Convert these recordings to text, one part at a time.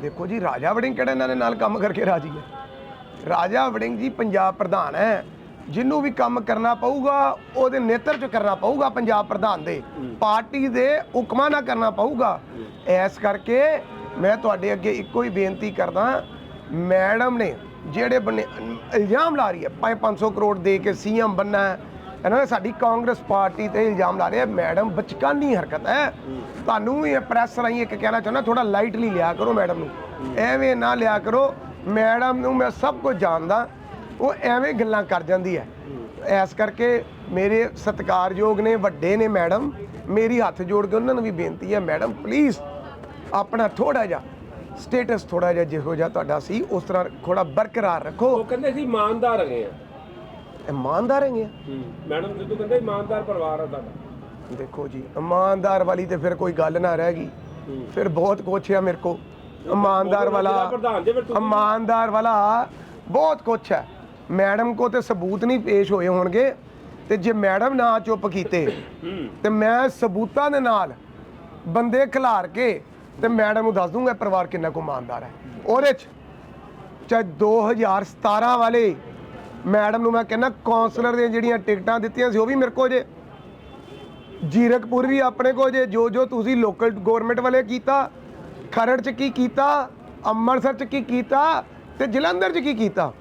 ਦੇਖੋ ਜੀ, ਰਾਜਾ ਵੜਿੰਗ ਕਿਹੜਾ ਇਹਨਾਂ ਦੇ ਨਾਲ ਕੰਮ ਕਰਕੇ ਰਾਜੀ ਹੈ? ਰਾਜਾ ਵੜਿੰਗ ਜੀ ਪੰਜਾਬ ਪ੍ਰਧਾਨ ਹੈ। ਜਿਹਨੂੰ ਵੀ ਕੰਮ ਕਰਨਾ ਪਊਗਾ, ਉਹਦੇ ਨੇਤਰ ਚ ਕਰਨਾ ਪਊਗਾ ਪੰਜਾਬ ਪ੍ਰਧਾਨ ਦੇ। ਪਾਰਟੀ ਦੇ ਹੁਕਮਾਂ ਨਾਲ ਕਰਨਾ ਪਊਗਾ। ਐਸ ਕਰਕੇ ਮੈਂ ਤੁਹਾਡੇ ਅੱਗੇ ਇੱਕੋ ਹੀ ਬੇਨਤੀ ਕਰਦਾ, ਮੈਡਮ ਨੇ ਜਿਹੜੇ ਬਣੇ, ਇਲਜ਼ਾਮ ਲਾ ਰਹੀ ਹੈ, ਭਾਵੇਂ 500 ਕਰੋੜ ਦੇ ਕੇ ਸੀਐਮ ਬੰਨਾ ਹੈ ਇਹਨਾਂ ਨੇ ਸਾਡੀ ਕਾਂਗਰਸ ਪਾਰਟੀ ਤੇ ਇਲਜ਼ਾਮ ਲਾ ਰਹੇ ਆ ਮੈਡਮ ਬਚਕਾਨੀ ਹਰਕਤ ਹੈ। ਤੁਹਾਨੂੰ ਵੀ ਇਹ ਪ੍ਰੈਸ ਰਾਹੀਂ ਇੱਕ ਕਹਿਣਾ ਚਾਹੁੰਦਾ ਥੋੜਾ ਲਾਈਟਲੀ ਲਿਆ ਕਰੋ ਮੈਡਮ ਨੂੰ। ਐਵੇਂ ਨਾ ਲਿਆ ਕਰੋ, ਮੈਡਮ ਨੂੰ ਮੈਂ ਸਭ ਕੁਝ ਜਾਣਦਾ, ਉਹ ਐਵੇਂ ਗੱਲਾਂ ਕਰ ਜਾਂਦੀ ਹੈ। ਐਸ ਕਰਕੇ ਮੇਰੇ ਸਤਿਕਾਰਯੋਗ ਨੇ, ਵੱਡੇ ਨੇ ਮੈਡਮ, ਮੇਰੀ ਹੱਥ ਜੋੜ ਕੇ ਉਹਨਾਂ ਨੂੰ ਵੀ ਬੇਨਤੀ ਹੈ, ਮੈਡਮ ਪਲੀਜ਼ ਆਪਣਾ ਥੋੜਾ ਜਿਹਾ ਸਟੇਟਸ ਥੋੜਾ ਜਿਹਾ ਜਿਹੋ ਜਿਹਾ ਤੁਹਾਡਾ ਸੀ, ਉਸ ਤਰ੍ਹਾਂ ਥੋੜਾ ਬਰਕਰਾਰ ਰੱਖੋ। ਉਹ ਕਹਿੰਦੇ ਸੀ ਇਮਾਨਦਾਰ ਹੈਗੇ ਆ। ਇਮਾਨਦਾਰ ਹੈਗੇ ਆ? ਮੈਡਮ ਸਿੱਧੂ ਕਹਿੰਦੇ ਇਮਾਨਦਾਰ ਪਰਿਵਾਰ ਆ ਤੁਹਾਡਾ। ਦੇਖੋ ਜੀ ਇਮਾਨਦਾਰ ਵਾਲੀ ਤੇ ਫਿਰ ਕੋਈ ਗੱਲ ਨਾ ਰਹਿ ਗਈ। ਫਿਰ ਬਹੁਤ ਕੁਛ ਆ ਮੇਰੇ ਕੋ ਇਮਾਨਦਾਰ ਵਾਲਾ ਜ਼ਿਲ੍ਹਾ ਪ੍ਰਧਾਨ ਜੇ ਫਿਰ ਤੁਸੀਂ ਇਮਾਨਦਾਰ ਵਾਲਾ ਬਹੁਤ ਕੁਛ ਹੈ। ਮੈਡਮ ਕੋ ਤੇ ਸਬੂਤ ਨਹੀਂ ਪੇਸ਼ ਹੋਏ ਹੋਣਗੇ। ਤੇ ਜੇ ਮੈਡਮ ਨਾ ਚੁੱਪ ਕੀਤੇ ਤੇ ਮੈਂ ਸਬੂਤਾਂ ਦੇ ਨਾਲ ਬੰਦੇ ਖਿਲਾਰ ਕੇ ਤੇ ਮੈਡਮ ਨੂੰ ਦੱਸ ਦੂੰਗਾ ਪਰਿਵਾਰ ਕਿੰਨਾ ਕੁ ਇਮਾਨਦਾਰ ਹੈ। ਉਹਦੇ ਚ ਚਾਹੇ 2017 ਵਾਲੇ ਮੈਡਮ ਨੂੰ ਮੈਂ ਕਹਿੰਦਾ ਕਾਉਂਸਲਰ ਦੀਆਂ ਜਿਹੜੀਆਂ ਟਿਕਟਾਂ ਦਿੱਤੀਆਂ ਸੀ ਉਹ ਵੀ ਮੇਰੇ ਕੋਲ ਜੇ। ਜੀਰਕਪੁਰ ਵੀ ਆਪਣੇ ਕੋਲ ਜੇ ਜੋ ਜੋ ਤੁਸੀਂ ਲੋਕਲ ਗਵਰਨਮੈਂਟ ਵਾਲੇ ਕੀਤਾ ਖਰੜ ਚ ਕੀ ਕੀਤਾ ਅੰਮ੍ਰਿਤਸਰ ਚ ਕੀ ਕੀਤਾ ਤੇ ਜਲੰਧਰ ਚ ਕੀ ਕੀਤਾ।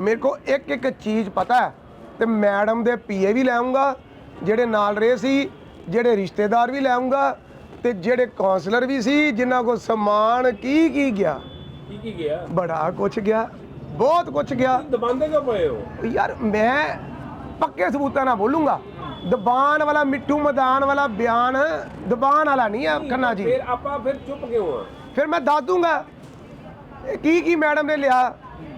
ਮੇਰੇ ਕੋ ਇੱਕ ਇੱਕ ਚੀਜ਼ ਪਤਾ ਹੈ ਤੇ ਮੈਡਮ ਦੇ ਪੀਏ ਵੀ ਲਾਉਂਗਾ ਜਿਹੜੇ ਨਾਲ ਰਹੇ ਸੀ ਜਿਹੜੇ ਰਿਸ਼ਤੇਦਾਰ ਵੀ ਲਾਉਂਗਾ ਤੇ ਜਿਹੜੇ ਕਾਉਂਸਲਰ ਵੀ ਸੀ ਜਿਨ੍ਹਾਂ ਕੋ ਸਮਾਨ ਕੀ ਕੀ ਗਿਆ। ਕੀ ਕੀ ਗਿਆ? ਬੜਾ ਕੁਛ ਗਿਆ। ਬਹੁਤ ਕੁਛ ਗਿਆ। ਦਬਾਂਦੇ ਕਿਉਂ ਪਏ ਹੋ? ਯਾਰ ਮੈਂ ਪੱਕੇ ਸਬੂਤਾਂ ਨਾਲ ਬੋਲੂੰਗਾ। ਦਬਾਨ ਵਾਲਾ ਮਿੱਠੂ ਮੈਦਾਨ ਵਾਲਾ ਬਿਆਨ ਦਬਾਨ ਵਾਲਾ ਨਹੀਂ ਹੈ ਖੰਨਾ ਜੀ। ਫਿਰ ਆਪਾਂ ਫਿਰ ਚੁੱਪ ਕਿਉਂ ਆ? ਫਿਰ ਮੈਂ ਦੱਸ ਦੂੰਗਾ ਕੀ ਕੀ ਮੈਡਮ ਨੇ ਲਿਆ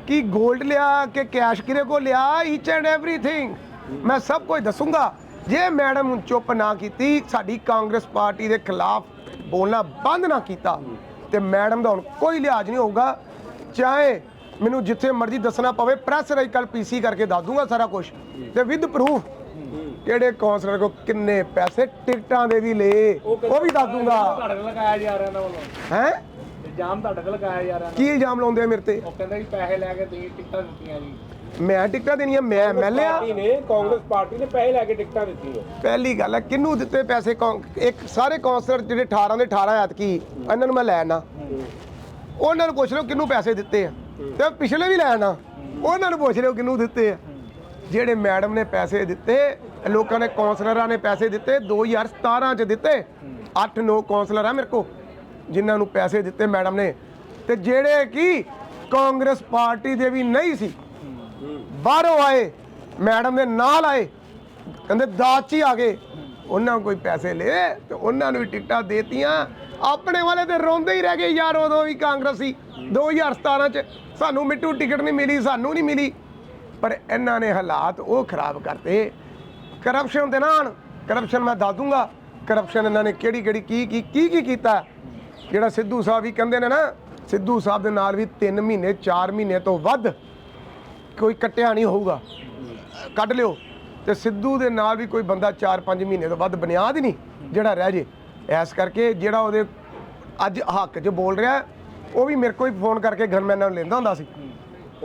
ਕੀ 골ਡ ਲਿਆ ਕਿ ਕੈਸ਼ ਕਿਰੇ ਕੋ ਲਿਆ ਈਚ ਐਂਡ ਐਵਰੀਥਿੰਗ ਮੈਂ ਸਭ ਕੁਝ ਦੱਸੂੰਗਾ। ਜੇ ਮੈਡਮ ਹੁਣ ਚੁੱਪ ਨਾ ਕੀਤੀ ਸਾਡੀ ਕਾਂਗਰਸ ਪਾਰਟੀ ਦੇ ਖਿਲਾਫ ਬੋਲਣਾ ਬੰਦ ਨਾ ਕੀਤਾ ਤੇ ਮੈਡਮ ਦਾ ਹੁਣ ਕੋਈ ਲਿਹਾਜ਼ ਨਹੀਂ ਹੋਊਗਾ ਚਾਹੇ ਮੈਨੂੰ ਜਿੱਥੇ ਮਰਜ਼ੀ ਦੱਸਣਾ ਪਵੇ ਪ੍ਰੈਸ ਰਾਈ ਕੱਲ ਪੀਸੀ ਕਰਕੇ ਦੱਸ ਦੂੰਗਾ ਸਾਰਾ ਕੁਝ ਤੇ ਵਿਦ ਪ੍ਰੂਫ ਕਿਹੜੇ ਕਾਉਂਸਲਰ ਕੋ ਕਿੰਨੇ ਪੈਸੇ ਟਿਕਟਾਂ ਦੇ ਵੀ ਲਏ ਉਹ ਵੀ ਦੱਸ ਦੂੰਗਾ। ਤੁਹਾਡੇ ਤੇ ਲਗਾਇਆ ਜਾ ਰਿਹਾ ਨਾ ਵੱਲੋਂ ਹੈ? ਇਲਜ਼ਾਮ ਤੁਹਾਡੇ ਤੇ ਲਗਾਇਆ ਜਾ ਰਿਹਾ ਕੀ ਇਲਜ਼ਾਮ ਲਾਉਂਦੇ ਆ ਮੇਰੇ ਤੇ? ਉਹ ਕਹਿੰਦਾ ਕਿ ਪੈਸੇ ਲੈ ਕੇ ਤੁਸੀਂ ਟਿਕਟਾਂ ਦਿੱਤੀਆਂ ਜੀ। ਮੈਂ ਟਿਕਟਾਂ ਦੇਣੀਆਂ ਮੈਂ ਐਮਐਲਏ ਆ ਪਾਰਟੀ ਨੇ ਕਾਂਗਰਸ ਪਾਰਟੀ ਨੇ ਪੈਸੇ ਲੈ ਕੇ ਟਿਕਟਾਂ ਦਿੱਤੀਆਂ। ਪਹਿਲੀ ਗੱਲ ਹੈ ਕਿਹਨੂੰ ਦਿੱਤੇ ਪੈਸੇ? ਇੱਕ ਸਾਰੇ ਕਾਉਂਸਲਰ ਜਿਹੜੇ 18 ਦੇ 18 ਐਤਕੀ ਇਹਨਾਂ ਨੂੰ ਮੈਂ ਲੈ ਆਣਾ ਉਹਨਾਂ ਨੂੰ ਪੁੱਛ ਲਿਓ ਕਿਹਨੂੰ ਪੈਸੇ ਦਿੱਤੇ ਆ। ਤੇ ਪਿਛਲੇ ਵੀ ਲੈ ਉਹਨਾਂ ਨੂੰ ਪੁੱਛ ਲਿਓ ਕਿਹਨੂੰ ਦਿੱਤੇ ਆ। ਜਿਹੜੇ ਮੈਡਮ ਨੇ ਪੈਸੇ ਦਿੱਤੇ, ਲੋਕਾਂ ਨੇ ਕਾਉਂਸਲਰਾਂ ਨੇ ਪੈਸੇ ਦਿੱਤੇ 2017 ਚ ਦਿੱਤੇ 8-9 ਕਾਉਂਸਲਰ ਆ ਮੇਰੇ ਕੋ ਜਿਨ੍ਹਾਂ ਨੂੰ ਪੈਸੇ ਦਿੱਤੇ ਮੈਡਮ ਨੇ। ਤੇ ਜਿਹੜੇ ਕੀ ਕਾਂਗਰਸ ਪਾਰਟੀ ਦੇ ਵੀ ਨਹੀਂ ਸੀ, ਬਾਹਰੋਂ ਆਏ, ਮੈਡਮ ਦੇ ਨਾਲ ਆਏ, ਕਹਿੰਦੇ ਦਾਤ ਹੀ ਆ ਗਏ, ਉਹਨਾਂ ਨੂੰ ਕੋਈ ਪੈਸੇ ਲਏ ਤੇ ਉਹਨਾਂ ਨੂੰ ਵੀ ਟਿਕਟਾਂ ਦੇਤੀਆਂ। ਆਪਣੇ ਵਾਲੇ ਤੇ ਰੋਂਦੇ ਹੀ ਰਹਿ ਗਏ ਯਾਰ, ਉਦੋਂ ਵੀ ਕਾਂਗਰਸੀ 2017 ਚ ਸਾਨੂੰ ਮਿੱਟੂ ਟਿਕਟ ਨਹੀਂ ਮਿਲੀ, ਸਾਨੂੰ ਨਹੀਂ ਮਿਲੀ। ਪਰ ਇਹਨਾਂ ਨੇ ਹਾਲਾਤ ਉਹ ਖਰਾਬ ਕਰਤੇ। ਕਰਪਸ਼ਨ ਦੇ ਨਾਲ ਕਰਪਸ਼ਨ ਮੈਂ ਦੱਸ ਦੂੰਗਾ। ਕਰਪਸ਼ਨ ਇਹਨਾਂ ਨੇ ਕਿਹੜੀ ਕਿਹੜੀ, ਕੀ ਕੀ ਕੀ ਕੀ ਕੀਤਾ? ਜਿਹੜਾ ਸਿੱਧੂ ਸਾਹਿਬ ਵੀ ਕਹਿੰਦੇ ਨੇ ਨਾ, ਸਿੱਧੂ ਸਾਹਿਬ ਦੇ ਨਾਲ ਵੀ 3 ਮਹੀਨੇ 4 ਮਹੀਨੇ ਤੋਂ ਵੱਧ ਕੋਈ ਕੱਟਿਆ ਨਹੀਂ ਹੋਊਗਾ। ਕੱਢ ਲਿਓ। ਤੇ ਸਿੱਧੂ ਦੇ ਨਾਲ ਵੀ ਕੋਈ ਬੰਦਾ 4-5 ਮਹੀਨੇ ਤੋਂ ਵੱਧ ਬੁਨਿਆਦ ਹੀ ਨਹੀਂ ਜਿਹੜਾ ਰਹਿ ਜੇ। ਐਸ ਕਰਕੇ ਜਿਹੜਾ ਉਹਦੇ ਅੱਜ ਹੱਕ 'ਚ ਬੋਲ ਰਿਹਾ ਉਹ ਵੀ ਮੇਰੇ ਕੋਲ ਹੀ ਫੋਨ ਕਰਕੇ ਗਨਮੈਨਾਂ ਨੂੰ ਲੈਂਦਾ ਹੁੰਦਾ ਸੀ।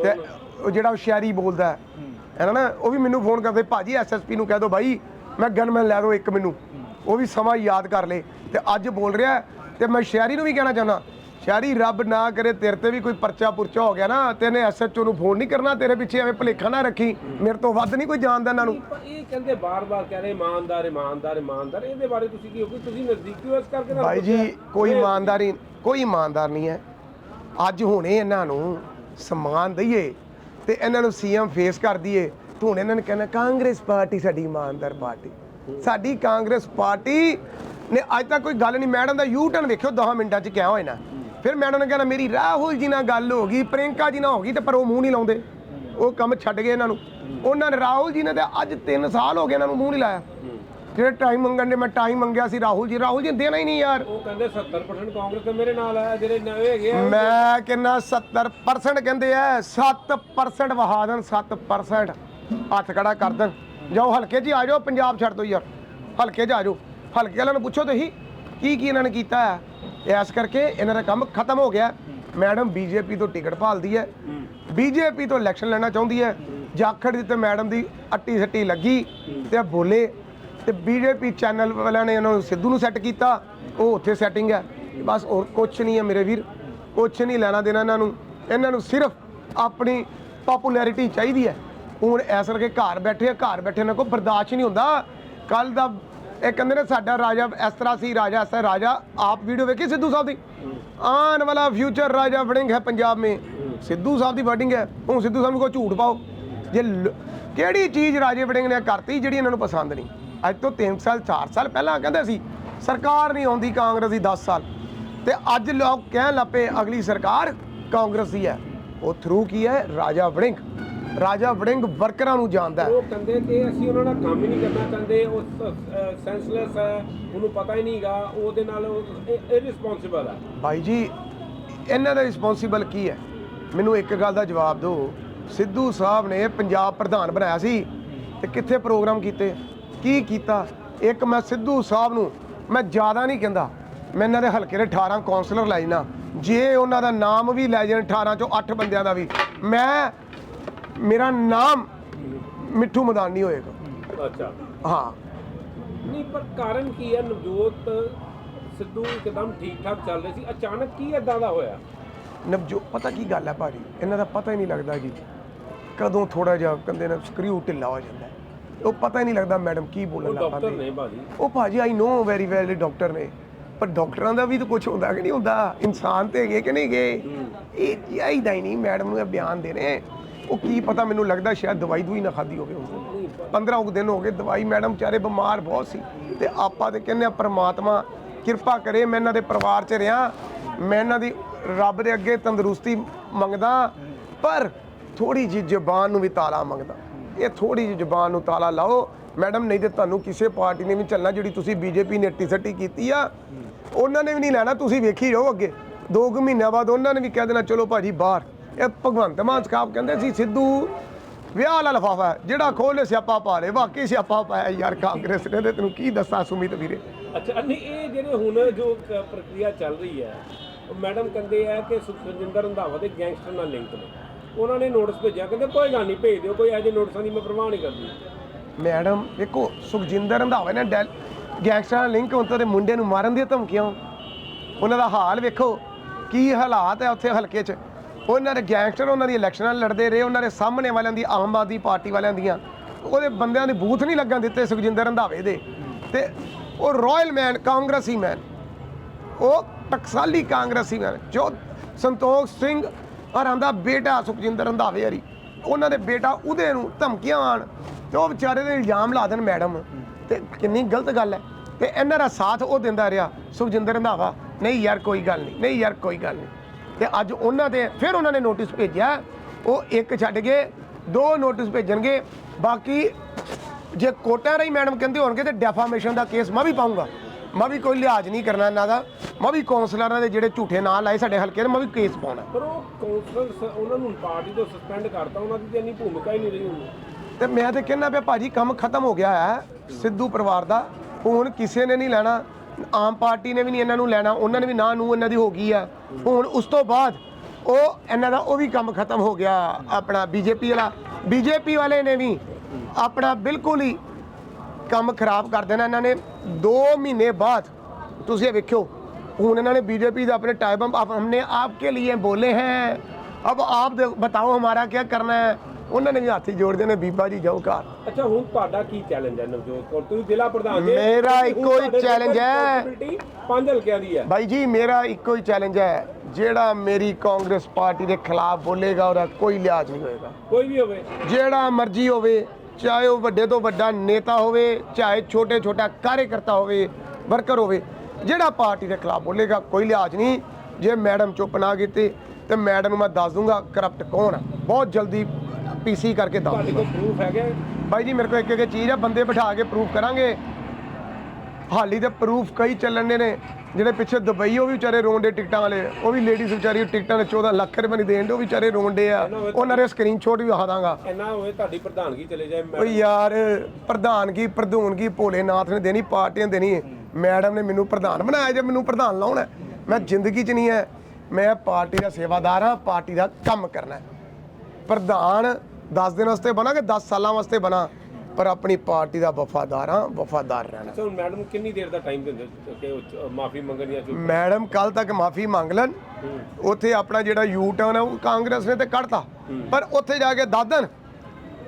ਤੇ ਉਹ ਜਿਹੜਾ ਹੁਸ਼ਿਆਰੀ ਬੋਲਦਾ ਹੈ। ਨਾ ਨਾ? ਉਹ ਵੀ ਮੈਨੂੰ ਫੋਨ ਕਰਦੇ ਭਾਜੀ ਐਸਐਸਪੀ ਨੂੰ ਕਹਿ ਦਿਓ ਭਾਈ ਮੈਂ ਗਨਮੈਨ ਲੈ ਦਿਓ ਇੱਕ ਮੈਨੂੰ। ਉਹ ਵੀ ਸਮਾਂ ਯਾਦ ਕਰ ਲੇ। ਤੇ ਅੱਜ ਬੋਲ ਰਿਹਾ ਤੇ ਮੈਂ ਸ਼ਹਿਰੀ ਨੂੰ ਵੀ ਕਹਿਣਾ ਚਾਹੁੰਦਾ ਸ਼ਹਿਰੀ ਰੱਬ ਨਾ ਕਰੇ ਤੇਰੇ ਤੇ ਵੀ ਕੋਈ ਪਰਚਾ ਪੁਰਚਾ ਹੋ ਗਿਆ ਨਾ ਤੈਨੇ ਐਸਐਚਓ ਨੂੰ ਫੋਨ ਨਹੀਂ ਕਰਨਾ ਤੇਰੇ ਪਿੱਛੇ ਐਵੇਂ ਭਲੇਖਾ ਨਾ ਰੱਖੀ। ਮੇਰੇ ਤੋਂ ਵੱਧ ਨਹੀਂ ਕੋਈ ਜਾਣਦਾ ਇਹਨਾਂ ਨੂੰ। ਇਹ ਕਹਿੰਦੇ ਬਾਰ-ਬਾਰ ਕਹਿ ਰਹੇ ਇਮਾਨਦਾਰ ਇਮਾਨਦਾਰ ਇਮਾਨਦਾਰ। ਇਹਦੇ ਬਾਰੇ ਤੁਸੀਂ ਕੀ ਹੋ ਕਿ ਤੁਸੀਂ ਨਜ਼ਦੀਕੀ ਹੋ ਇਸ ਕਰਕੇ ਨਾ ਭਾਈ ਜੀ ਕੋਈ ਇਮਾਨਦਾਰੀ ਕੋਈ ਇਮਾਨਦਾਰ ਨਹੀਂ ਹੈ। ਅੱਜ ਹੁਣੇ ਇਹਨਾਂ ਨੂੰ ਸਨਮਾਨ ਦਈਏ ਤੇ ਇਹਨਾਂ ਨੂੰ ਸੀਐਮ ਫੇਸ ਕਰ ਦਈਏ। ਤੇ ਹੁਣ ਇਹਨਾਂ ਨੇ ਕਹਿਣਾ ਕਾਂਗਰਸ ਪਾਰਟੀ ਸਾਡੀ ਇਮਾਨਦਾਰ ਪਾਰਟੀ। ਸਾਡੀ ਕਾਂਗਰਸ ਪਾਰਟੀ ਨੇ ਅੱਜ ਤੱਕ ਕੋਈ ਗੱਲ ਨਹੀਂ ਮੈਡਮ ਦਾ ਯੂ ਟਰਨ ਵੇਖਿਓ 10 ਮਿੰਟਾਂ 'ਚ ਕਿਆ ਹੋਇਆ ਨਾ ਫਿਰ ਮੈਡਮ ਨੇ ਕਹਿਣਾ ਮੇਰੀ ਰਾਹੁਲ ਜੀ ਨਾਲ ਗੱਲ ਹੋ ਗਈ ਪ੍ਰਿੰਕਾ ਜੀ ਨਾਲ ਹੋ ਗਈ ਤੇ ਪਰ ਉਹ ਮੂੰਹ ਨਹੀਂ ਲਾਉਂਦੇ। ਉਹ ਕੰਮ ਛੱਡ ਗਏ ਇਹਨਾਂ ਨੂੰ। ਉਹਨਾਂ ਨੇ ਰਾਹੁਲ ਜੀ ਨੇ ਤੇ ਅੱਜ 3 ਸਾਲ ਹੋ ਗਏ ਇਹਨਾਂ ਨੂੰ ਮੂੰਹ ਨਹੀਂ ਲਾਇਆ। ਜਿਹੜੇ ਟਾਈਮ ਮੰਗਣ ਦੇ ਮੈਂ ਟਾਈਮ ਮੰਗਿਆ ਸੀ ਰਾਹੁਲ ਜੀ। ਰਾਹੁਲ ਜੀ ਨੇ ਦੇਣਾ ਹੀ ਨਹੀਂ ਯਾਰ। ਉਹ ਕਹਿੰਦੇ 70% ਕਾਂਗਰਸ ਤੇ ਮੇਰੇ ਨਾਲ ਆ ਜਿਹੜੇ ਨਵੇਂ ਹੈਗੇ ਆ। ਮੈਂ ਕਿੰਨਾ 70% ਕਹਿੰਦੇ ਆ 7% ਵਹਾ ਦੇਣ 7% ਹੱਥ ਖੜਾ ਕਰ ਦੇਣ। ਜਾਓ ਹਲਕੇ 'ਚ ਆ ਜਾਓ ਪੰਜਾਬ ਛੱਡ ਦੋ ਯਾਰ। ਹਲਕੇ 'ਚ ਆ ਜਾਓ। ਹਲਕੇ ਵਾਲਿਆਂ ਨੂੰ ਪੁੱਛੋ ਤੁਸੀਂ ਕੀ ਕੀ ਇਹਨਾਂ ਨੇ ਕੀਤਾ ਹੈ? ਇਸ ਕਰਕੇ ਇਹਨਾਂ ਦਾ ਕੰਮ ਖਤਮ ਹੋ ਗਿਆ। ਮੈਡਮ ਬੀਜੇਪੀ ਤੋਂ ਟਿਕਟ ਭਾਲਦੀ ਹੈ। ਬੀਜੇਪੀ ਤੋਂ ਇਲੈਕਸ਼ਨ ਲੈਣਾ ਚਾਹੁੰਦੀ ਹੈ। ਜਾਖੜ ਦੀ ਤੇ ਮੈਡਮ ਦੀ ਅੱਟੀ ਸੱਟੀ ਲੱਗੀ ਤੇ ਬੋਲੇ ਤੇ ਬੀਜੇਪੀ ਚੈਨਲ ਵਾਲਿਆਂ ਨੇ ਇਹਨਾਂ ਨੂੰ ਸਿੱਧੂ ਨੂੰ ਸੈੱਟ ਕੀਤਾ। ਉਹ ਉੱਥੇ ਸੈਟਿੰਗ ਹੈ। ਬਸ ਹੋਰ ਕੁਛ ਨਹੀਂ ਹੈ ਮੇਰੇ ਵੀਰ। ਕੁਛ ਨਹੀਂ ਲੈਣਾ ਦੇਣਾ ਇਹਨਾਂ ਨੂੰ। ਇਹਨਾਂ ਨੂੰ ਸਿਰਫ ਆਪਣੀ ਪਪੂਲੈਰਿਟੀ ਚਾਹੀਦੀ ਹੈ। ਹੁਣ ਇਸ ਕਰਕੇ ਘਰ ਬੈਠੇ ਆ, ਘਰ ਬੈਠੇ ਇਹਨਾਂ ਕੋਲ ਬਰਦਾਸ਼ਤ ਨਹੀਂ ਹੁੰਦਾ। ਕੱਲ ਦਾ ਇਹ ਕਹਿੰਦੇ ਨੇ ਸਾਡਾ ਰਾਜਾ ਇਸ ਤਰ੍ਹਾਂ ਸੀ, ਰਾਜਾ ਐਸਾ ਰਾਜਾ ਆਪ ਵੀਡੀਓ ਵੇਖੀ ਸਿੱਧੂ ਸਾਹਿਬ ਦੀ? ਆਉਣ ਵਾਲਾ ਫਿਊਚਰ ਰਾਜਾ ਵੜਿੰਗ ਹੈ ਪੰਜਾਬ ਮੇਂ। ਸਿੱਧੂ ਸਾਹਿਬ ਦੀ ਵਰਡਿੰਗ ਹੈ ਉਹ ਸਿੱਧੂ ਸਾਹਿਬ ਨੂੰ ਝੂਠ ਪਾਓ। ਜੇ ਕਿਹੜੀ ਚੀਜ਼ ਰਾਜੇ ਵੜਿੰਗ ਨੇ ਕਰਤੀ ਜਿਹੜੀ ਇਹਨਾਂ ਨੂੰ ਪਸੰਦ ਨਹੀਂ? ਅੱਜ ਤੋਂ 3 ਸਾਲ 4 ਸਾਲ ਪਹਿਲਾਂ ਕਹਿੰਦੇ ਸੀ, ਸਰਕਾਰ ਨਹੀਂ ਆਉਂਦੀ ਕਾਂਗਰਸ ਦੀ 10 ਸਾਲ। ਤੇ ਅੱਜ ਲੋਕ ਕਹਿਣ ਲੱਪੇ ਅਗਲੀ ਸਰਕਾਰ ਕਾਂਗਰਸ ਦੀ ਹੈ। ਉਹ ਥਰੂ ਕੀ ਹੈ? ਰਾਜਾ ਵੜਿੰਗ। ਰਾਜਾ ਵੜਿੰਗ ਵਰਕਰਾਂ ਨੂੰ ਜਾਣਦਾ ਹੈ। ਉਹ ਕਹਿੰਦੇ ਕਿ ਅਸੀਂ ਉਹਨਾਂ ਨਾਲ ਕੰਮ ਹੀ ਨਹੀਂ ਕਰਨਾ ਚਾਹੁੰਦੇ ਉਹ ਸੈਂਸਲੈਸ ਹੈ ਉਹਨੂੰ ਪਤਾ ਹੀ ਨਹੀਂਗਾ ਉਹਦੇ ਨਾਲ ਇਰਰਿਸਪੌਂਸਿਬਲ ਹੈ। ਭਾਈ ਜੀ ਇਹਨਾਂ ਦਾ ਰਿਸਪੌਂਸਿਬਲ ਕੀ ਹੈ? ਮੈਨੂੰ ਇੱਕ ਗੱਲ ਦਾ ਜਵਾਬ ਦਿਓ। ਸਿੱਧੂ ਸਾਹਿਬ ਨੇ ਪੰਜਾਬ ਪ੍ਰਧਾਨ ਬਣਾਇਆ ਸੀ ਤੇ ਕਿੱਥੇ ਪ੍ਰੋਗਰਾਮ ਕੀਤੇ? ਕੀ ਕੀਤਾ? ਇੱਕ ਮੈਂ ਸਿੱਧੂ ਸਾਹਿਬ ਨੂੰ ਮੈਂ ਜ਼ਿਆਦਾ ਨਹੀਂ ਕਹਿੰਦਾ ਮੈਂ ਇਹਨਾਂ ਦੇ ਹਲਕੇ ਦੇ 18 ਕਾਉਂਸਲਰ ਲੈ ਜਾਣਾ ਜੇ ਉਹਨਾਂ ਦਾ ਨਾਮ ਵੀ ਲੈ ਜਾਣ 18 ਚੋਂ 8 ਬੰਦਿਆਂ ਦਾ ਵੀ ਮੈਂ ਮੇਰਾ ਨਾਮ ਮਿੱਠੂ ਮਦਾਨ ਹੋਏਗਾ। ਅੱਛਾ। ਹਾਂ। ਨਹੀਂ ਪਰ ਕਾਰਨ ਕੀ ਹੈ? ਨਵਜੋਤ ਸਿੱਧੂ ਇੱਕਦਮ ਠੀਕ ਠਾਕ ਚੱਲ ਰਹੇ ਸੀ। ਅਚਾਨਕ ਕੀ ਏਦਾਂ ਦਾ ਹੋਇਆ? ਨਵਜੋ ਪਤਾ ਕੀ ਗੱਲ ਹੈ ਭਾਜੀ? ਇਹਨਾਂ ਦਾ ਪਤਾ ਹੀ ਨਹੀਂ ਲੱਗਦਾ ਜੀ। ਕਦੋਂ ਥੋੜਾ ਜਿਹਾ ਕੰਦੇ ਨਾਲ ਸਕਰੀਊ ਢਿੱਲਾ ਹੋ ਜਾਂਦਾ ਹੈ। ਉਹ ਪਤਾ ਹੀ ਨਹੀਂ ਲੱਗਦਾ ਮੈਡਮ ਕੀ ਉਹ ਬੋਲਣ ਲੱਗ ਡਾਕਟਰ ਭਾਜੀ। ਉਹ ਭਾਜੀ I know very well doctor ਨੇ। ਪਰ ਡਾਕਟਰਾਂ ਦਾ ਵੀ ਤਾਂ ਕੁਝ ਹੁੰਦਾ ਕਿ ਨਹੀਂ ਹੁੰਦਾ? ਇਨਸਾਨ ਤੇ ਹੈਗੇ ਕਿ ਨਹੀਂ ਗਏ ਇਹ ਚਾਹੀਦਾ ਹੀ ਨਹੀਂ ਮੈਡਮ ਨੂੰ ਇਹ ਬਿਆਨ ਦੇਣੇ। ਉਹ ਕੀ ਪਤਾ, ਮੈਨੂੰ ਲੱਗਦਾ ਸ਼ਾਇਦ ਦਵਾਈ ਦੂਈ ਨਾ ਖਾਦੀ ਹੋਵੇ ਉਸ ਦਿਨ। 15 ਕੁ ਦਿਨ ਹੋ ਗਏ ਦਵਾਈ, ਮੈਡਮ ਚਾਰੇ ਬਿਮਾਰ ਬਹੁਤ ਸੀ ਤੇ ਆਪਾਂ ਤੇ ਕਹਿੰਦੇ ਆ ਪ੍ਰਮਾਤਮਾ ਕਿਰਪਾ ਕਰੇ, ਮੈਂ ਇਹਨਾਂ ਦੇ ਪਰਿਵਾਰ 'ਚ ਰਿਆਂ ਮੈਂ ਇਹਨਾਂ ਦੀ ਰੱਬ ਦੇ ਅੱਗੇ ਤੰਦਰੁਸਤੀ ਮੰਗਦਾ, ਪਰ ਥੋੜੀ ਜਿਹੀ ਜ਼ਬਾਨ ਨੂੰ ਵੀ ਤਾਲਾ ਮੰਗਦਾ। ਇਹ ਥੋੜੀ ਜਿਹੀ ਜ਼ਬਾਨ ਨੂੰ ਤਾਲਾ ਲਾਓ। ਮੈਡਮ, ਨਹੀਂ ਤੇ ਤੁਹਾਨੂੰ ਕਿਸੇ ਪਾਰਟੀ ਨੇ ਵੀ ਚੱਲਣਾ ਜਿਹੜੀ ਤੁਸੀਂ ਬੀਜੇਪੀ ਨੇ ਟਿਸਟੀ ਕੀਤੀ ਆ। ਉਹਨਾਂ ਨੇ ਵੀ ਨਹੀਂ ਲੈਣਾ, ਤੁਸੀਂ ਵੇਖੀ ਰਹੋ ਅੱਗੇ। ਦੋ ਕੁ ਮਹੀਨਿਆਂ ਬਾਅਦ ਉਹਨਾਂ ਨੇ ਵੀ ਕਹਿ ਦੇਣਾ, ਚਲੋ ਭਾਜੀ, ਬਾਹਰ। ਇਹ ਭਗਵੰਤ ਮਾਨ ਸਾਹਿਬ ਕਹਿੰਦੇ ਸੀ ਸਿੱਧੂ ਵਿਆਹ ਵਾਲਾ ਲਫਾਫਾ ਜਿਹੜਾ ਖੋਲੇ ਸਿਆਪਾ ਪਾ ਲੇ ਵਾਕਈ ਸਿਆਪਾ ਪਾਇਆ ਯਾਰ ਕਾਂਗਰਸ ਨੇ ਤੇ ਤੈਨੂੰ ਕੀ ਦੱਸਾਂ ਸੁਮਿਤ ਵੀਰੇ। ਅੱਛਾ ਨਹੀਂ ਇਹ ਜਿਹੜੇ ਹੁਣ ਜੋ ਪ੍ਰਕਿਰਿਆ ਚੱਲ ਰਹੀ ਹੈ ਮੈਡਮ ਕਹਿੰਦੇ ਆ ਕਿ ਸੁਖਜਿੰਦਰ ਰੰਧਾਵਾ ਦੇ ਗੈਂਗਸਟਰ ਨਾਲ ਲਿੰਕ ਨੇ। ਉਹਨਾਂ ਨੇ ਨੋਟਿਸ ਭੇਜਿਆ ਕਹਿੰਦੇ ਕੋਈ ਗੱਲ ਨਹੀਂ ਭੇਜ ਦਿਓ ਕੋਈ ਅਜੇ ਨੋਟਿਸਾਂ ਦੀ ਮੈਂ ਪ੍ਰਵਾਹ ਨਹੀਂ ਕਰਦੀ। ਮੈਡਮ ਦੇਖੋ ਸੁਖਜਿੰਦਰ ਰੰਧਾਵਾ ਨੇ ਡੈਲ ਗੈਂਗਸਟਰ ਨਾਲ ਲਿੰਕ ਹੁੰਦਾ ਤੇ ਮੁੰਡੇ ਨੂੰ ਮਾਰਨ ਦੀਆਂ ਧਮਕੀਆਂ ਉਹਨਾਂ ਦਾ ਹਾਲ ਵੇਖੋ ਕੀ ਹਾਲਾਤ ਹੈ ਉੱਥੇ ਹਲਕੇ 'ਚ। ਉਹਨਾਂ ਦੇ ਗੈਂਗਸਟਰ, ਉਹਨਾਂ ਦੀ ਇਲੈਕਸ਼ਨਾਂ ਲੜਦੇ ਰਹੇ, ਉਹਨਾਂ ਦੇ ਸਾਹਮਣੇ ਵਾਲਿਆਂ ਦੀ, ਆਮ ਆਦਮੀ ਪਾਰਟੀ ਵਾਲਿਆਂ ਦੀਆਂ। ਉਹਦੇ ਬੰਦਿਆਂ ਦੇ ਬੂਥ ਨਹੀਂ ਲੱਗਣ ਦਿੱਤੇ ਸੁਖਜਿੰਦਰ ਰੰਧਾਵੇ ਦੇ। ਤੇ ਉਹ ਰਾਇਲ ਮੈਨ ਕਾਂਗਰਸੀ ਮੈਨ ਉਹ ਟਕਸਾਲੀ ਕਾਂਗਰਸੀ ਮੈਨ ਜੋ ਸੰਤੋਖ ਸਿੰਘ ਹਰਾਂ ਦਾ ਬੇਟਾ ਸੁਖਜਿੰਦਰ ਰੰਧਾਵੇ ਹਰੀ, ਉਹਨਾਂ ਦੇ ਬੇਟਾ ਉਹਦੇ ਨੂੰ ਧਮਕੀਆਂ ਆਣ ਤੇ ਉਹ ਵਿਚਾਰੇ ਦੇ ਇਲਜ਼ਾਮ ਲਾ ਦੇਣ ਮੈਡਮ। ਤੇ ਕਿੰਨੀ ਗਲਤ ਗੱਲ ਹੈ। ਤੇ ਇਹਨਾਂ ਦਾ ਸਾਥ ਉਹ ਦਿੰਦਾ ਰਿਹਾ ਸੁਖਜਿੰਦਰ ਰੰਧਾਵਾ, ਨਹੀਂ ਯਾਰ, ਕੋਈ ਗੱਲ ਨਹੀਂ ਨਹੀਂ ਯਾਰ, ਕੋਈ ਗੱਲ ਨਹੀਂ। ਤੇ ਅੱਜ ਉਹਨਾਂ ਦੇ ਫਿਰ ਉਹਨਾਂ ਨੇ ਨੋਟਿਸ ਭੇਜਿਆ। ਉਹ ਇੱਕ ਛੱਡ ਕੇ ਦੋ ਨੋਟਿਸ ਭੇਜਣਗੇ। ਬਾਕੀ ਜੇ ਕੋਟਾ ਰਹੀ ਮੈਡਮ ਕਹਿੰਦੇ ਹੋਣਗੇ ਤੇ ਡੈਫਾਮੇਸ਼ਨ ਦਾ ਕੇਸ ਮੈਂ ਵੀ ਪਾਉਂਗਾ ਮੈਂ ਵੀ ਕੋਈ ਲਿਹਾਜ਼ ਨਹੀਂ ਕਰਨਾ ਇਹਨਾਂ ਦਾ। ਮੈਂ ਵੀ ਕਾਉਂਸਲਰਾਂ ਦੇ ਜਿਹੜੇ ਝੂਠੇ ਨਾਂ ਲਾਏ ਸਾਡੇ ਹਲਕੇ ਦੇ ਮੈਂ ਵੀ ਕੇਸ ਪਾਉਣਾ। ਪਰ ਉਹ ਕਾਉਂਸਲਰ ਸ- ਉਹਨਾਂ ਨੂੰ ਪਾਰਟੀ ਤੋਂ ਸਸਪੈਂਡ ਕਰਤਾ ਉਹਨਾਂ ਦੀ ਤੇ ਇੰਨੀ ਭੂਮਿਕਾ ਹੀ ਨਹੀਂ ਰਹੀ ਹੁਣ। ਤੇ ਮੈਂ ਤੇ ਕਹਿੰਦਾ ਪਿਆ ਭਾਜੀ ਕੰਮ ਖਤਮ ਹੋ ਗਿਆ ਹੈ ਸਿੱਧੂ ਪਰਿਵਾਰ ਦਾ। ਹੁਣ ਕਿਸੇ ਨੇ ਨਹੀਂ ਲੈਣਾ। ਆਮ ਪਾਰਟੀ ਨੇ ਵੀ ਨਹੀਂ ਇਹਨਾਂ ਨੂੰ ਲੈਣਾ ਉਹਨਾਂ ਨੇ ਵੀ ਨਾ ਨੂੰ ਇਹਨਾਂ ਦੀ ਹੋ ਗਈ ਆ ਹੁਣ ਉਸ ਤੋਂ ਬਾਅਦ ਉਹ ਇਹਨਾਂ ਦਾ ਉਹ ਵੀ ਕੰਮ ਖਤਮ ਹੋ ਗਿਆ ਆਪਣਾ ਬੀਜੇਪੀ ਵਾਲਾ ਬੀਜੇਪੀ ਵਾਲੇ ਨੇ ਵੀ ਆਪਣਾ ਬਿਲਕੁਲ ਹੀ ਕੰਮ ਖਰਾਬ ਕਰ ਦੇਣਾ ਇਹਨਾਂ ਨੇ 2 ਮਹੀਨੇ ਬਾਅਦ ਤੁਸੀਂ ਇਹ ਵੇਖਿਓ ਹੁਣ ਇਹਨਾਂ ਨੇ बीजेपी ਦਾ ਆਪਣੇ टाइम अब हमने आपके लिए बोले हैं अब आप दे- बताओ हमारा क्या करना है ਉਹਨਾਂ ਨੇ ਵੀ ਹੱਥ ਹੀ ਜੋੜਦੇ ਨੇ ਬੀਬਾ ਜੀ ਜਾਓ ਘਰ। ਅੱਛਾ ਹੁਣ ਤੁਹਾਡਾ ਕੀ ਚੈਲੰਜ ਹੈ ਨਵਜੋਤ ਕੌਰ? ਤੁਸੀਂ ਜ਼ਿਲ੍ਹਾ ਪ੍ਰਧਾਨ ਜੀ ਮੇਰਾ ਇੱਕੋ ਹੀ challenge ਹੈ। ਪੰਜ ਹਲਕਿਆਂ ਦੀ ਹੈ। ਬਾਈ ਜੀ ਮੇਰਾ ਇੱਕੋ ਹੀ ਚੈਲੰਜ ਹੈ। ਜਿਹੜਾ ਮੇਰੀ ਕਾਂਗਰਸ ਪਾਰਟੀ ਦੇ ਖਿਲਾਫ ਬੋਲੇਗਾ ਉਹਦਾ ਕੋਈ ਲਿਹਾਜ਼ ਨਹੀਂ ਹੋਏਗਾ। ਕੋਈ ਵੀ ਹੋਵੇ। ਜਿਹੜਾ ਮਰਜ਼ੀ ਹੋਵੇ ਚਾਹੇ ਉਹ ਵੱਡੇ ਤੋਂ ਵੱਡਾ ਨੇਤਾ ਹੋਵੇ ਚਾਹੇ ਛੋਟੇ ਛੋਟਾ ਕਾਰਜਕਰਤਾ ਹੋਵੇ ਵਰਕਰ ਹੋਵੇ ਜਿਹੜਾ ਪਾਰਟੀ ਦੇ ਖਿਲਾਫ ਬੋਲੇਗਾ ਕੋਈ ਲਿਹਾਜ਼ ਨਹੀਂ। ਜੇ ਮੈਡਮ ਚੁੱਪ ਨਾ ਕੀਤੀ ਤੇ ਮੈਡਮ ਨੂੰ ਮੈਂ ਦੱਸ ਦੂੰਗਾ ਕਰਪਟ ਕੌਣ ਹੈ ਬਹੁਤ ਜਲਦੀ ਪੀਸੀ ਕਰਕੇ ਦੱਸ ਤੁਹਾਡੇ ਕੋਲ ਪ੍ਰੂਫ ਹੈਗਾ? ਬਾਈ ਜੀ ਮੇਰੇ ਕੋਲ ਇੱਕ ਇੱਕ ਚੀਜ਼ ਆ ਬੰਦੇ ਬਿਠਾ ਕੇ ਪ੍ਰੂਫ ਕਰਾਂਗੇ। ਹਾਲੀ ਤੇ ਪ੍ਰੂਫ ਕਈ ਚੱਲਣ ਦੇ ਨੇ ਜਿਹੜੇ ਪਿੱਛੇ ਦੁਬਈ ਉਹ ਵੀ ਵਿਚਾਰੇ ਰੋਂਡੇ ਟਿਕਟਾਂ ਵਾਲੇ ਉਹ ਵੀ ਲੇਡੀਜ਼ ਵਿਚਾਰੀ ਟਿਕਟਾਂ ਦੇ 14 ਲੱਖ ਰੁਪਏ ਨਹੀਂ ਦੇਣ ਦੇ ਉਹ ਵਿਚਾਰੇ ਰੋਂਡੇ ਆ। ਉਹਨਾਂ ਦੇ ਸਕਰੀਨਸ਼ਾਟ ਵੀ ਵਿਖਾ ਦਾਂਗਾ। ਇੰਨਾ ਹੋਵੇ ਤੁਹਾਡੀ ਪ੍ਰਧਾਨਗੀ ਚਲੇ ਜਾਏ ਓ ਯਾਰ ਪ੍ਰਧਾਨਗੀ ਪ੍ਰਧੂਨਗੀ ਭੋਲੇਨਾਥ ਨੇ ਦੇਣੀ ਪਾਰਟੀਆਂ ਦੇਣੀ। ਮੈਡਮ ਨੇ ਮੈਨੂੰ ਪ੍ਰਧਾਨ ਬਣਾਇਆ ਜੇ ਮੈਨੂੰ ਪ੍ਰਧਾਨ ਲਾਉਣਾ। ਮੈਂ ਜ਼ਿੰਦਗੀ 'ਚ ਨਹੀਂ ਹੈ। ਮੈਂ ਪਾਰਟੀ ਦਾ ਸੇਵਾਦਾਰ ਹਾਂ ਪਾਰਟੀ ਦਾ ਕੰਮ ਕਰਨਾ ਪ੍ਰਧਾਨ 10 ਦਿਨ ਵਾਸਤੇ ਬਣਾ ਕਿ 10 ਸਾਲਾਂ ਵਾਸਤੇ ਬਣਾ? ਪਰ ਆਪਣੀ ਪਾਰਟੀ ਦਾ ਵਫਾਦਾਰ ਹਾਂ ਵਫਾਦਾਰ ਰਹਿਣਾ। ਹੁਣ ਮੈਡਮ ਕਿੰਨੀ ਦੇਰ ਦਾ ਟਾਈਮ ਦਿੰਦੇ ਕਿ ਮਾਫੀ ਮੰਗਣ ਜਾਂ ਮੈਡਮ ਕੱਲ ਤੱਕ ਮਾਫੀ ਮੰਗ ਲੈਣ। ਉੱਥੇ ਆਪਣਾ ਜਿਹੜਾ ਯੂ ਟਰਨ ਹੈ ਉਹ ਕਾਂਗਰਸ ਨੇ ਤੇ ਕੱਢਤਾ। ਪਰ ਉੱਥੇ ਜਾ ਕੇ ਦਾਦਨ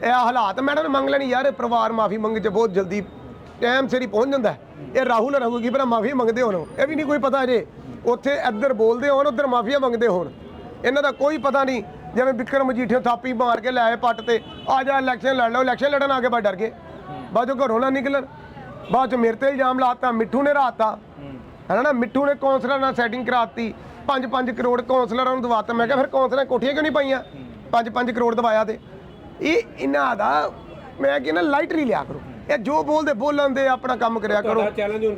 ਇਹ ਹਾਲਾਤ ਮੈਡਮ ਨੇ ਮੰਗ ਲੈਣੀ ਯਾਰ ਪਰਿਵਾਰ ਮਾਫੀ ਮੰਗੇ ਚ ਬਹੁਤ ਜਲਦੀ ਟਾਈਮ ਸਿਰ ਹੀ ਪਹੁੰਚ ਜਾਂਦਾ। ਇਹ ਰਾਹੁਲ ਰਹੂਗੀ ਪਰ ਮਾਫੀ ਮੰਗਦੇ ਹੋਣ ਇਹ ਵੀ ਨਹੀਂ ਕੋਈ ਪਤਾ ਜੇ ਉੱਥੇ ਇੱਧਰ ਬੋਲਦੇ ਹੋਣ ਉੱਧਰ ਮਾਫੀਆ ਮੰਗਦੇ ਹੋਣ। ਇਹਨਾਂ ਦਾ ਕੋਈ ਪਤਾ ਨਹੀਂ ਜਿਵੇਂ ਵਿਕਰਮ ਮਜੀਠੀਆ ਥਾਪੀ ਮਾਰ ਕੇ ਲਾਏ ਪੱਟ ਤੇ ਆ ਜਾ ਇਲੈਕਸ਼ਨ ਲੜ ਲਓ ਇਲੈਕਸ਼ਨ ਲੜਨ ਆ ਕੇ ਬਾ ਡਰ ਗਏ। ਬਾਅਦ ਚੋਂ ਘਰੋਂ ਨਾ ਨਿਕਲਣ। ਬਾਅਦ ਚ ਮੇਰੇ ਤੇ ਇਲਜ਼ਾਮ ਲਾਤਾ ਮਿੱਠੂ ਨੇ ਰਾਤਾ। ਹੈ। ਨਾ ਮਿੱਠੂ ਨੇ ਕੌਂਸਲਰ ਨਾਲ ਸੈਟਿੰਗ ਕਰਾਤੀ। 5-5 ਕਰੋੜ ਕੌਂਸਲਰਾਂ ਨੂੰ ਦਵਾਤਾ। ਮੈਂ ਕਿਹਾ ਫਿਰ ਕੌਂਸਲਰਾਂ ਕੋਠੀਆਂ ਕਿਉਂ ਨਹੀਂ ਪਾਈਆਂ? 5-5 ਕਰੋੜ ਦਵਾਇਆ ਤੇ। ਇਹ ਇਹਨਾਂ ਦਾ ਮੈਂ ਕਹਿੰਦਾ ਲਾਈਟਲੀ ਲਿਆ ਕਰੋ। ਇਹ ਜੋ ਬੋਲਦੇ ਬੋਲਣ ਦੇ ਆਪਣਾ ਕੰਮ ਕਰਿਆ ਕਰੋ। ਚੈਲੰਜ ਹੁਣ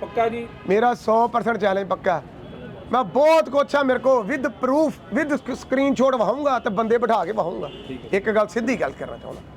ਪੱਕਾ ਜੀ? ਮੇਰਾ 100% ਚੈਲੰਜ ਪੱਕਾ। ਮੈਂ ਬਹੁਤ ਕੁਛ ਆ ਮੇਰੇ ਕੋ ਵਿਦ ਪ੍ਰੂਫ ਵਿਦ ਸਕਰੀਨਸ਼ਾਟ ਵਹਾਉਂਗਾ ਤੇ ਬੰਦੇ ਬਿਠਾ ਕੇ ਵਹਾਉਂਗਾ ਇੱਕ ਗੱਲ ਸਿੱਧੀ ਗੱਲ ਕਰਨਾ ਚਾਹੁੰਦਾ।